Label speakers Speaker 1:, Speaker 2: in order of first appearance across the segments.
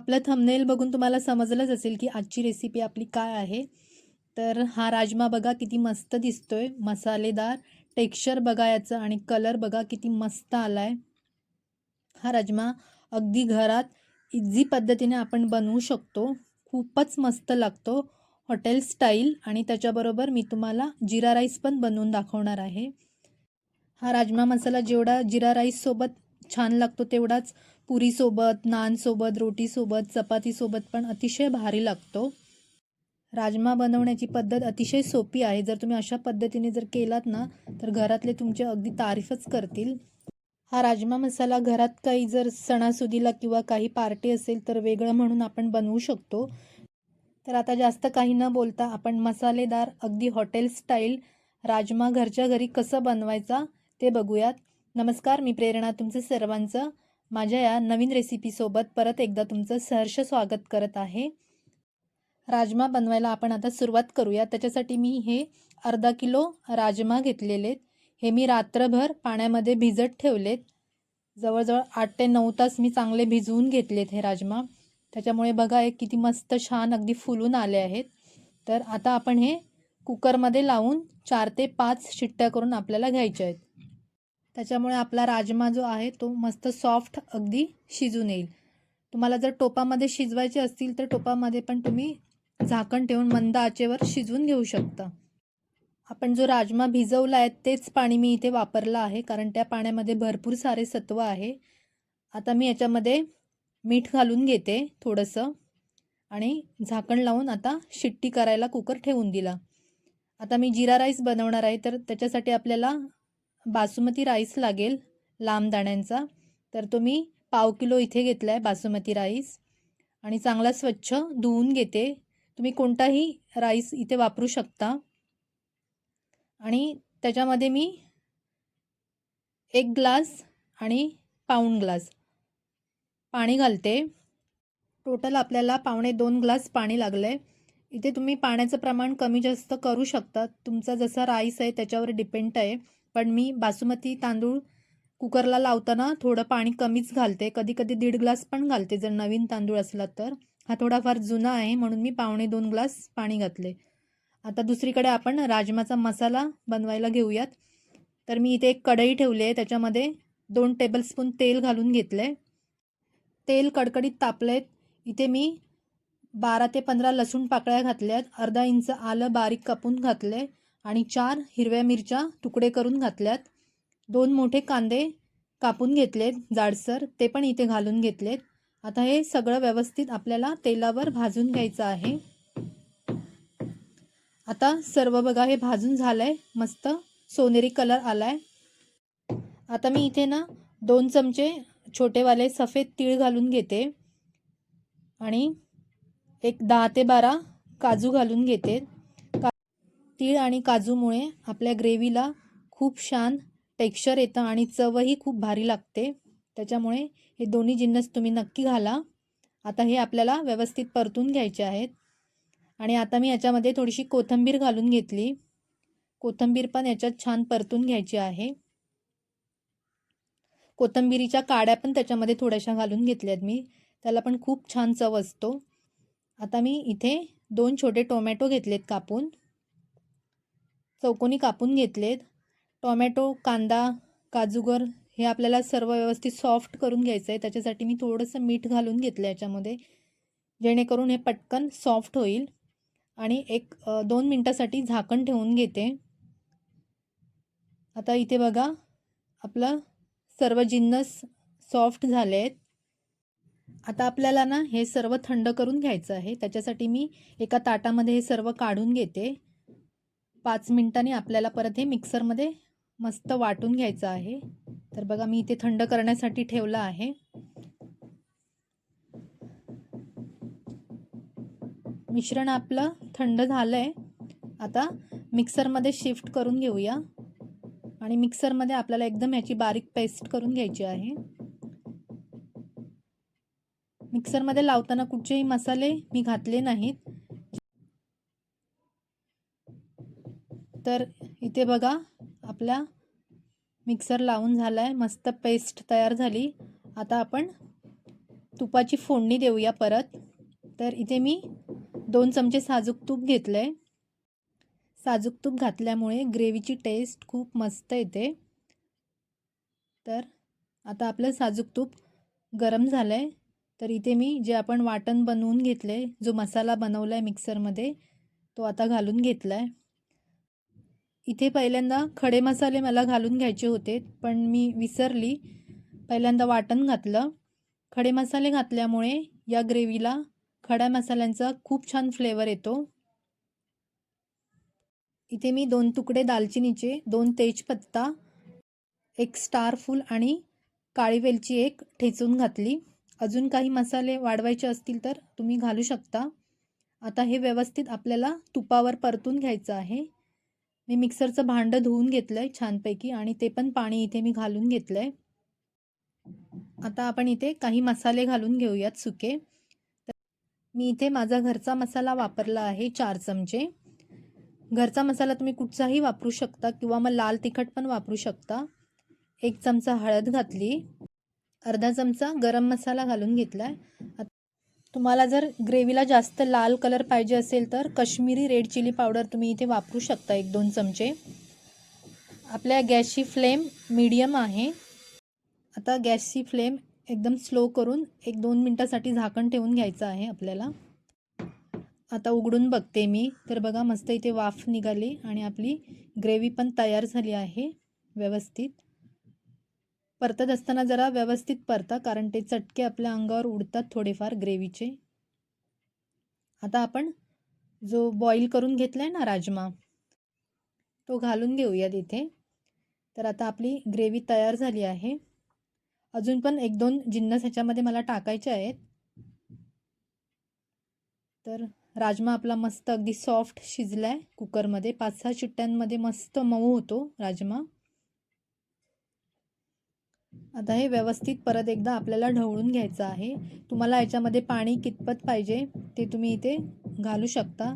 Speaker 1: आपलं थंबनेल बघून तुम्हाला समजलंच असेल की आजची रेसिपी आपली काय आहे. तर हा राजमा बघा किती मस्त दिसतोय. मसालेदार. टेक्स्चर बघा याचं आणि कलर बघा किती मस्त आला आहे हा राजमा अगदी घरात इझी पद्धतीने आपण बनवू शकतो. खूपच मस्त लागतो. हॉटेल स्टाईल आणि त्याच्याबरोबर मी तुम्हाला जिरा राईस पण बनवून दाखवणार आहे. हा राजमा मसाला जेवढा जिरा राईससोबत छान लागतो तेवढाच पुरीसोबत नानसोबत रोटीसोबत चपातीसोबत पण अतिशय भारी लागतो. राजमा बनवण्याची पद्धत अतिशय सोपी आहे. जर तुम्ही अशा पद्धतीने जर केलात ना तर घरातले तुमचे अगदी तारीफच करतील. हा राजमा मसाला घरात काही जर सणासुदीला किंवा काही पार्टी असेल तर वेगळं म्हणून आपण बनवू शकतो. तर आता जास्त काही न बोलता आपण मसालेदार अगदी हॉटेल स्टाईल राजमा घरच्या घरी कसं बनवायचा ते बघूयात. नमस्कार मी प्रेरणा तुमचं सर्वांचं. माझ्या या नवीन रेसिपीसोबत परत एकदा तुमचं सहर्ष स्वागत करत आहे. राजमा बनवायला आपण आता सुरुवात करूया. त्याच्यासाठी मी हे अर्धा किलो राजमा घेतलेले. हे मी रात्रभर पाण्यामध्ये भिजत ठेवलेत. जवळजवळ आठ ते नऊ तास मी चांगले भिजवून घेतलेत हे राजमा. त्याच्यामुळे बघा हे किती मस्त छान अगदी फुलून आले आहेत. तर आता आपण हे कुकरमध्ये लावून चार ते पाच शिट्ट्या करून आपल्याला घ्यायच्या आहेत. त्याच्यामुळे आपला राजमा जो आहे तो मस्त सॉफ्ट अगदी शिजून येईल. तुम्हाला जर टोपामध्ये शिजवायचे असतील तर टोपामध्ये पण तुम्ही झाकण ठेवून मंद आचेवर शिजवून घेऊ शकता. आपण जो राजमा भिजवला आहे तेच पाणी मी इथे वापरलं आहे कारण त्या पाण्यामध्ये भरपूर सारे सत्व आहे. आता मी याच्यामध्ये मीठ घालून घेते थोडंसं आणि झाकण लावून आता शिट्टी करायला कुकर ठेवून दिला. आता मी जिरा राईस बनवणार आहे तर त्याच्यासाठी आपल्याला बासुमती राईस लागेल लांब दाण्यांचा. तर तो मी पाव किलो इथे घेतला आहे बासुमती राईस. आणि चांगला स्वच्छ धुवून घेते. तुम्ही कोणताही राईस इथे वापरू शकता. आणि त्याच्यामध्ये मी एक ग्लास आणि पाऊण ग्लास पाणी घालते. टोटल आपल्याला पावणे दोन ग्लास पाणी लागलं आहे इथे तुम्ही पाण्याचं प्रमाण कमी जास्त करू शकता. तुमचा जसा राईस आहे त्याच्यावर डिपेंड आहे. पण मी बासुमती तांदूळ कुकरला लावताना थोडं पाणी कमीच घालते. कधी कधी दीड ग्लास पण घालते. जर नवीन तांदूळ असला तर. हा थोडाफार जुना आहे म्हणून मी पावणे दोन ग्लास पाणी घातले. आता दुसरीकडे आपण राजमाचा मसाला बनवायला घेऊयात. तर मी इथे एक कढई ठेवली आहे. त्याच्यामध्ये दोन टेबलस्पून तेल घालून घेतलं. आहे तेल कडकडीत तापलेत इथे मी बारा ते पंधरा लसूण पाकळ्या घातल्यात. अर्धा इंच आलं बारीक कापून घातले. आणि चार हिरव्या मिरच्या तुकडे करून घातल्यात. दोन मोठे कांदे कापून घेतलेत जाडसर ते पण इथे घालून घेतलेत. आता हे सगळं व्यवस्थित आपल्याला तेलावर भाजून घ्यायचं आहे. आता सर्व बघा हे भाजून झालं आहे मस्त सोनेरी कलर आला आहे आता मी इथे ना दोन चमचे छोटेवाले सफेद तीळ घालून घेते. आणि एक दहा ते बारा काजू घालून घेते. तीळ आणि काजूमुळे आपल्या ग्रेव्हीला खूप छान टेक्स्चर येतं आणि चवही खूप भारी लागते. त्याच्यामुळे हे दोन्ही जिन्नस तुम्ही नक्की घाला. आता हे आपल्याला व्यवस्थित परतून घ्यायचे आहेत. आणि आता मी याच्यामध्ये थोडीशी कोथिंबीर घालून घेतली. कोथिंबीर पण याच्यात छान परतून घ्यायची आहे. कोथिंबिरीच्या काड्या पण त्याच्यामध्ये थोड्याशा घालून घेतल्यात मी. त्याला पण खूप छान चव असतो. आता मी इथे दोन छोटे टोमॅटो घेतलेत कापून. चौकोनी कापून घेतलेत. टोमॅटो कांदा काजूगर हे आपल्याला सर्व व्यवस्थित सॉफ्ट करून घ्यायचं आहे त्याच्यासाठी मी थोडंसं मीठ घालून घेतलं याच्यामध्ये जेणेकरून हे पटकन सॉफ्ट होईल. आणि एक दोन मिनटासाठी झाकण ठेवून घेते. आता इथे बघा आपलं सर्व जिन्नस सॉफ्ट झाले आहेत आता आपल्याला ना हे सर्व थंड करून घ्यायचं आहे. त्याच्यासाठी मी एका ताटामध्ये हे सर्व काढून घेते. पाच मिनटांनी आपल्याला परत हे मिक्सरमध्ये मस्त वाटून घ्यायचं आहे. तर बघा मी इथे थंड करण्यासाठी ठेवलं आहे. मिश्रण आपलं थंड झालं आहे आता मिक्सरमध्ये शिफ्ट करून घेऊया. आणि मिक्सरमध्ये आपल्याला एकदम ह्याची बारीक पेस्ट करून घ्यायची आहे. मिक्सरमध्ये लावताना कुठचेही मसाले मी घातले नाहीत. तर इथे बघा आपला मिक्सर लावून झाला आहे मस्त पेस्ट तयार झाली. आता आपण तुपाची फोडणी देऊया परत. तर इथे मी दोन चमचे साजूक तूप घेतलं आहे साजूक तूप घातल्यामुळे ग्रेव्हीची टेस्ट खूप मस्त येते. तर आता आपलं साजूक तूप गरम झालं आहे तर इथे मी जे आपण वाटण बनवून घेतलं आहे जो मसाला बनवला आहे मिक्सरमध्ये तो आता घालून घेतला आहे इथे पहिल्यांदा खडे मसाले मला घालून घ्यायचे होते पण मी विसरली. पहिल्यांदा वाटण घातलं. खडे मसाले घातल्यामुळे या ग्रेव्हीला खड्या मसाल्यांचा खूप छान फ्लेवर येतो. इथे मी दोन तुकडे दालचिनीचे दोन तेजपत्ता एक स्टार फूल आणि काळी वेलची एक ठेचून घातली. अजून काही मसाले वाढवायचे असतील तर तुम्ही घालू शकता. आता हे व्यवस्थित आपल्याला तुपावर परतून घ्यायचं आहे. मी मिक्सरचं भांडं धुवून घेतलं आहे छानपैकी आणि ते पण पाणी इथे मी घालून घेतलं आहे आता आपण इथे काही मसाले घालून घेऊयात सुके. तर मी इथे माझा घरचा मसाला वापरला आहे चार चमचे. घरचा मसाला तुम्ही कुठचाही वापरू शकता किंवा मग लाल तिखट पण वापरू शकता. एक चमचा हळद घातली. अर्धा चमचा गरम मसाला घालून घेतला आहे तुम्हाला जर ग्रेव्हीला जास्त लाल कलर पाहिजे असेल तर कश्मीरी रेड चिली पावडर तुम्ही इथे वापरू शकता एक दोन चमचे. आपल्या गॅसची फ्लेम मीडियम आहे. आता गॅसची फ्लेम एकदम स्लो करून एक दोन मिनटासाठी झाकण ठेवून घ्यायचं आहे आपल्याला. आता उघडून बघते मी. तर बघा मस्त इथे वाफ निघाली आणि आपली ग्रेव्ही पण तयार झाली आहे व्यवस्थित. परतत असताना जरा व्यवस्थित परता कारण ते चटके आपल्या अंगावर उडतात थोडेफार ग्रेव्हीचे. आता आपण जो बॉईल करून घेतला आहे ना राजमा तो घालून घेऊयात इथे. तर आता आपली ग्रेव्ही तयार झाली आहे. अजून पण एक दोन जिन्नस ह्याच्यामध्ये मला टाकायचे आहेत. तर राजमा आपला मस्त अगदी सॉफ्ट शिजला आहे कुकरमध्ये पाच सहा शिट्ट्यांमध्ये मस्त मऊ होतो राजमा. आता हे व्यवस्थित परत एकदा आपल्याला ढवळून घ्यायचं आहे. तुम्हाला याच्यामध्ये पाणी कितपत पाहिजे ते तुम्ही इथे घालू शकता.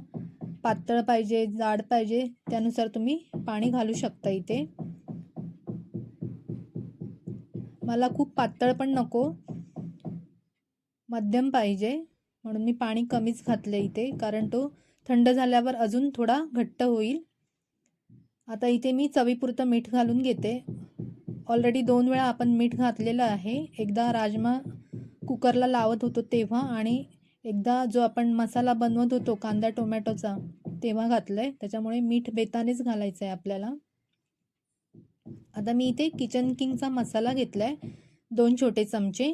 Speaker 1: पातळ पाहिजे जाड पाहिजे त्यानुसार तुम्ही पाणी घालू शकता इथे. मला खूप पातळ पण नको. मध्यम पाहिजे. म्हणून मी पाणी कमीच घातले इथे कारण तो थंड झाल्यावर अजून थोडा घट्ट होईल. आता इथे मी चवीपुरतं मीठ घालून घेते. ऑलरेडी दोन वेळा आपण मीठ घातलेलं आहे. एकदा राजमा कुकरला लावत होतो तेव्हा आणि एकदा जो आपण मसाला बनवत होतो कांदा टोमॅटोचा तेव्हा घातलं आहे त्याच्यामुळे मीठ बेतानेच घालायचं आहे आपल्याला. आता मी इथे किचन किंगचा मसाला घेतला आहे दोन छोटे चमचे.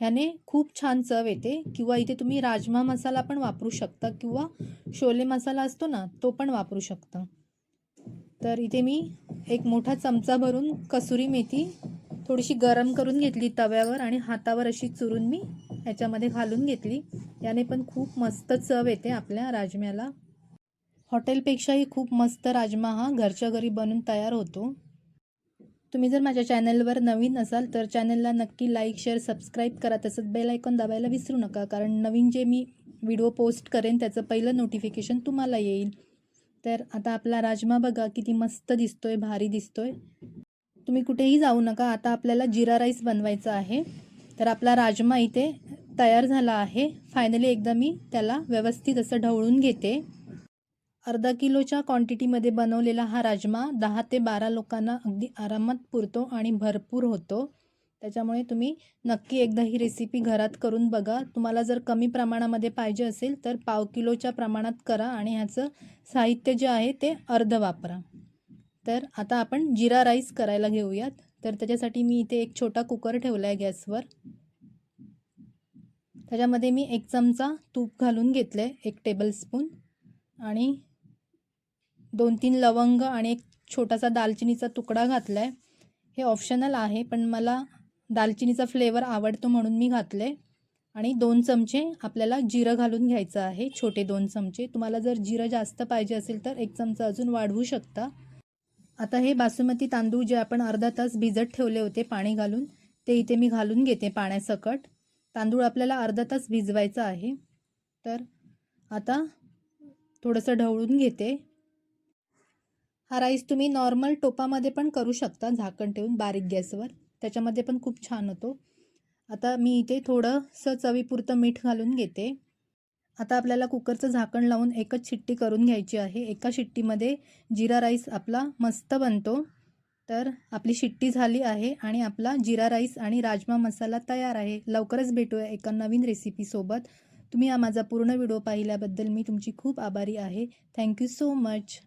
Speaker 1: ह्याने खूप छान चव येते. किंवा इथे तुम्ही राजमा मसाला पण वापरू शकता किंवा शोले मसाला असतो ना तो पण वापरू शकता. तर इथे मी एक मोठा चमचा भरून कसुरी मेथी थोडीशी गरम करून घेतली तव्यावर आणि हातावर अशी चुरून मी ह्याच्यामध्ये घालून घेतली. याने पण खूप मस्त चव येते आपल्या राजम्याला. हॉटेलपेक्षाही खूप मस्त राजमा हा घरच्या घरी बनून तयार होतो. तुम्ही जर माझ्या चॅनलवर नवीन असाल तर चॅनलला नक्की लाईक शेअर सबस्क्राईब करा. तसंच बेल आयकॉन दाबायला विसरू नका. कारण नवीन जे मी व्हिडिओ पोस्ट करेन त्याचं पहिलं नोटिफिकेशन तुम्हाला येईल. तर आता आपला राजमा बघा किती मस्त दिसतोय भारी दिसतोय. तुम्ही कुठेही जाऊ नका आता आपल्याला जिरा राईस बनवायचा आहे. तर आपला राजमा इथे तयार झाला आहे. फायनली एकदा मी त्याला व्यवस्थित असं ढवळून घेते. अर्धा किलोच्या क्वांटिटीमध्ये बनवलेला हा राजमा दहा ते बारा लोकांना अगदी आरामात पुरतो आणि भरपूर होतो. त्याच्यामुळे तुम्ही नक्की एकदा ही रेसिपी घरात करून बघा. तुम्हाला जर कमी प्रमाणामध्ये पाहिजे असेल तर पाव किलोच्या प्रमाणात करा आणि ह्याचं साहित्य जे आहे ते अर्ध वापरा. तर आता आपण जिरा राईस करायला घेऊयात. तर त्याच्यासाठी मी इथे एक छोटा कुकर ठेवला आहे गॅसवर. त्याच्यामध्ये मी एक चमचा तूप घालून घेतलं आहे एक टेबलस्पून आणि दोन तीन लवंग आणि एक छोटासा दालचिनीचा तुकडा घातला आहे हे ऑप्शनल आहे पण मला दालचिनीचा फ्लेवर आवडतो म्हणून मी घातले आणि दोन चमचे आपल्याला जिरं घालून घ्यायचं आहे छोटे दोन चमचे. तुम्हाला जर जिरं जास्त पाहिजे असेल तर एक चमचा अजून वाढवू शकता. आता हे बासुमती तांदूळ जे आपण अर्धा तास भिजत ठेवले होते पाणी घालून ते इथे मी घालून घेते पाण्यासकट. तांदूळ आपल्याला अर्धा तास भिजवायचा आहे. तर आता थोडंसं ढवळून घेते. हा राईस तुम्ही नॉर्मल टोपामध्ये पण करू शकता झाकण ठेवून बारीक गॅसवर. त्याच्यामध्ये पण खूप छान होतो. आता मी इथे थोडंसं चवीपुरतं मीठ घालून घेते. आता आपल्याला कुकरचं झाकण लावून एकच शिट्टी करून घ्यायची आहे. एका शिट्टीमध्ये जिरा राईस आपला मस्त बनतो. तर आपली शिट्टी झाली आहे आणि आपला जिरा राईस आणि राजमा मसाला तयार आहे. लवकरच भेटूया एका नवीन रेसिपीसोबत तुम्ही हा माझा पूर्ण व्हिडिओ पाहिल्याबद्दल मी तुमची खूप आभारी आहे. Thank you so much